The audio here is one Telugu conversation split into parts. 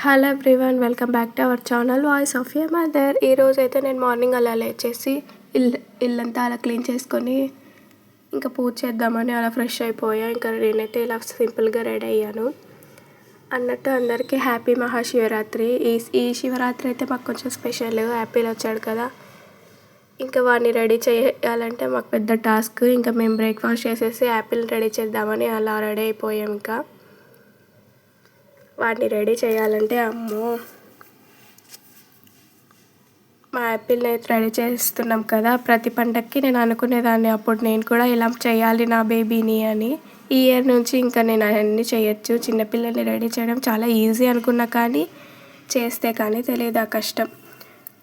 Hello everyone welcome back to our channel voice of your mother ఈరోజు అయితే నేను మార్నింగ్ అలా లేచేసి ఇల్లు ఇల్లంతా అలా క్లీన్ చేసుకొని ఇంకా పూజ చేద్దామని అలా ఫ్రెష్ అయిపోయా. ఇంకా నేనైతే ఇలా సింపుల్గా రెడీ అయ్యాను. అన్నట్టు అందరికీ హ్యాపీ మహాశివరాత్రి. ఈ ఈ శివరాత్రి అయితే మాకు కొంచెం స్పెషల్ హ్యాపీలు వచ్చాడు కదా. ఇంకా వాడిని రెడీ చేయాలంటే మాకు పెద్ద టాస్క్ ఇంకా మేము బ్రేక్ఫాస్ట్ చేసేసి యాపిల్ రెడీ చేద్దామని అలా రెడీ అయిపోయాం ఇంకా. వాటిని రెడీ చేయాలంటే అమ్మో. మా యాపిల్ని అయితే రెడీ చేస్తున్నాం కదా ప్రతి పండక్కి నేను అనుకునేదాన్ని అప్పుడు నేను కూడా ఇలా చేయాలి నా బేబీని అని. ఈ ఇయర్ నుంచి ఇంకా నేను అన్నీ చేయొచ్చు చిన్నపిల్లల్ని రెడీ చేయడం చాలా ఈజీ అనుకున్నా కానీ చేస్తే కానీ తెలియదు ఆ కష్టం.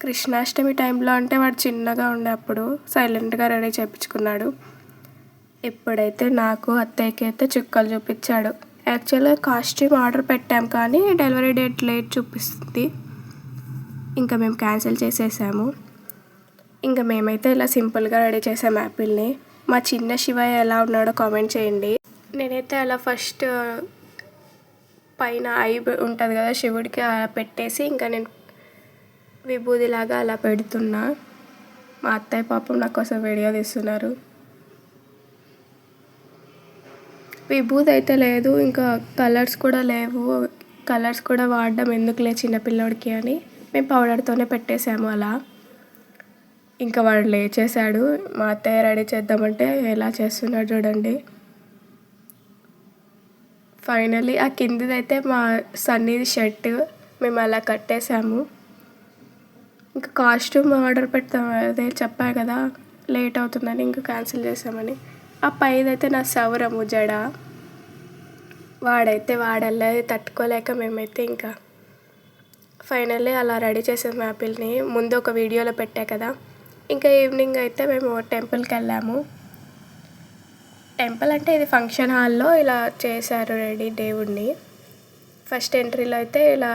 కృష్ణాష్టమి టైంలో అంటే వాడు చిన్నగా ఉండేప్పుడు సైలెంట్గా రెడీ చేయించుకున్నాడు. ఎప్పుడైతే నాకు అత్తయ్యకి అయితే చుక్కలు చూపించాడు. యాక్చువల్గా కాస్ట్యూమ్ ఆర్డర్ పెట్టాం కానీ డెలివరీ డేట్ లేట్ చూపిస్తుంది. ఇంకా మేము క్యాన్సిల్ చేసేసాము. ఇంకా మేమైతే ఇలా సింపుల్గా రెడీ చేసాము యాపిల్ని. మా చిన్న శివయ్య ఎలా ఉన్నాడో కామెంట్ చేయండి. నేనైతే అలా ఫస్ట్ పైన ఐ ఉంటుంది కదా శివుడికి అలా పెట్టేసి ఇంకా నేను విభూదిలాగా అలా పెడుతున్నా. మా అత్తయ్య పాపం నా కోసం వీడియో తీస్తున్నారు. విభూది అయితే లేదు ఇంకా కలర్స్ కూడా లేవు. కలర్స్ కూడా వాడడం ఎందుకులే చిన్నపిల్లోడికి అని మేము పౌడర్తోనే పెట్టేశాము అలా. ఇంకా వాడు లేచేశాడు. మా అత్తయ్య రెడీ చేద్దామంటే ఎలా చేస్తున్నాడు చూడండి. ఫైనలీ ఆ కిందిదైతే మా సన్నీది షర్ట్ మేము అలా కట్టేసాము ఇంకా కాస్ట్యూమ్ ఆర్డర్ పెడతాం అదే చెప్పా కదా లేట్ అవుతుందని ఇంకా క్యాన్సిల్ చేసామని ఆ పైదైతే నా సౌరము జడ. వాడైతే వాడల్లా తట్టుకోలేక మేమైతే ఇంకా ఫైనల్లీ అలా రెడీ చేసాం యాపిల్ని. ముందు ఒక వీడియోలో పెట్టా కదా. ఇంకా ఈవినింగ్ అయితే మేము టెంపుల్కి వెళ్ళాము. టెంపుల్ అంటే ఇది ఫంక్షన్ హాల్లో ఇలా చేశారు రెడీ దేవుడిని ఫస్ట్ ఎంట్రీలో అయితే ఇలా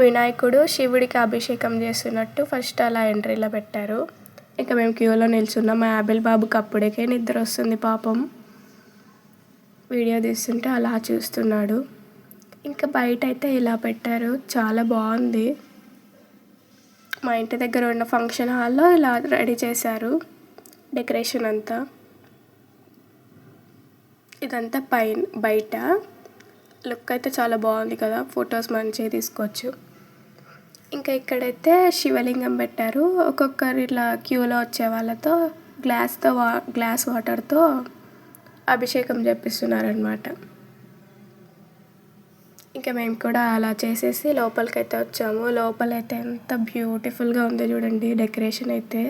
వినాయకుడు శివుడికి అభిషేకం చేస్తున్నట్టు ఫస్ట్ అలా ఎంట్రీలో పెట్టారు. ఇంకా మేము క్యూలో నిల్చున్నాం. మా యాబిల్ బాబుకి అప్పుడేకే నిద్ర వస్తుంది పాపం. వీడియో తీస్తుంటే అలా చూస్తున్నాడు. ఇంకా బయట అయితే ఇలా పెట్టారు. చాలా బాగుంది. మా ఇంటి దగ్గర ఉన్న ఫంక్షన్ హాల్లో ఇలా రెడీ చేశారు. డెకరేషన్ అంతా. ఇదంతా పైన బయట. లుక్ అయితే చాలా బాగుంది కదా. ఫొటోస్ మంచిగా తీసుకోవచ్చు. ఇంకా ఇక్కడైతే శివలింగం పెట్టారు. ఒక్కొక్కరు ఇట్లా క్యూలో వచ్చే వాళ్ళతో గ్లాస్తో వా గ్లాస్ వాటర్తో అభిషేకం చేపిస్తున్నారనమాట ఇంకా మేము కూడా అలా చేసేసి లోపలికైతే వచ్చాము. లోపలైతే ఎంత బ్యూటిఫుల్గా ఉందో చూడండి డెకరేషన్ అయితే.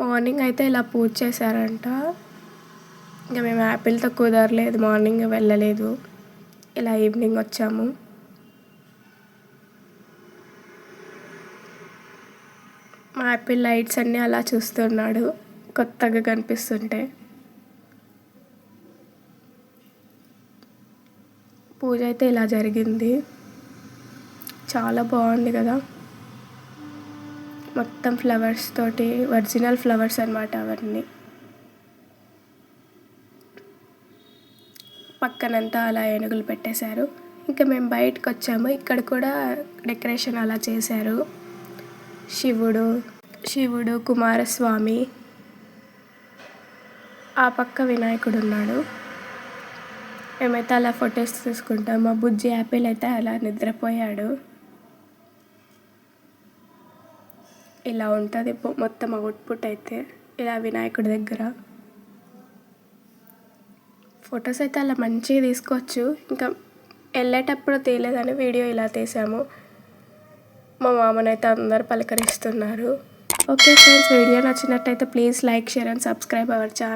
మార్నింగ్ అయితే ఇలా పూజ చేశారంట. ఇంకా మేము యాపిల్తో కుదరలేదు మార్నింగ్ వెళ్ళలేదు. ఇలా ఈవినింగ్ వచ్చాము. మా యాపిల్ లైట్స్ అన్నీ అలా చూస్తున్నాడు. కొత్తగా కనిపిస్తుంటే. పూజ అయితే ఇలా జరిగింది. చాలా బాగుంది కదా. మొత్తం ఫ్లవర్స్ తోటి ఒరిజినల్ ఫ్లవర్స్ అనమాట అవన్నీ. పక్కనంతా అలా ఏనుగులు పెట్టేశారు. ఇంకా మేము బయటకు వచ్చాము ఇక్కడ కూడా డెకరేషన్ అలా చేశారు. శివుడు శివుడు కుమారస్వామి. ఆ పక్క వినాయకుడు ఉన్నాడు మేమైతే అలా ఫొటోస్ తీసుకుంటాం. మా బుజ్జి యాపిల్ అయితే అలా నిద్రపోయాడు. ఇలా ఉంటుంది మొత్తం అవుట్పుట్ అయితే ఇలా వినాయకుడి దగ్గర. ఫొటోస్ అయితే అలా మంచిగా తీసుకోవచ్చు. ఇంకా వెళ్ళేటప్పుడు తీయలేదని వీడియో ఇలా తీసాము. మా మామనైతే అందరు పలకరిస్తున్నారు. ఓకే ఫ్రెండ్స్ వీడియో నచ్చినట్టయితే please like share and subscribe our channel.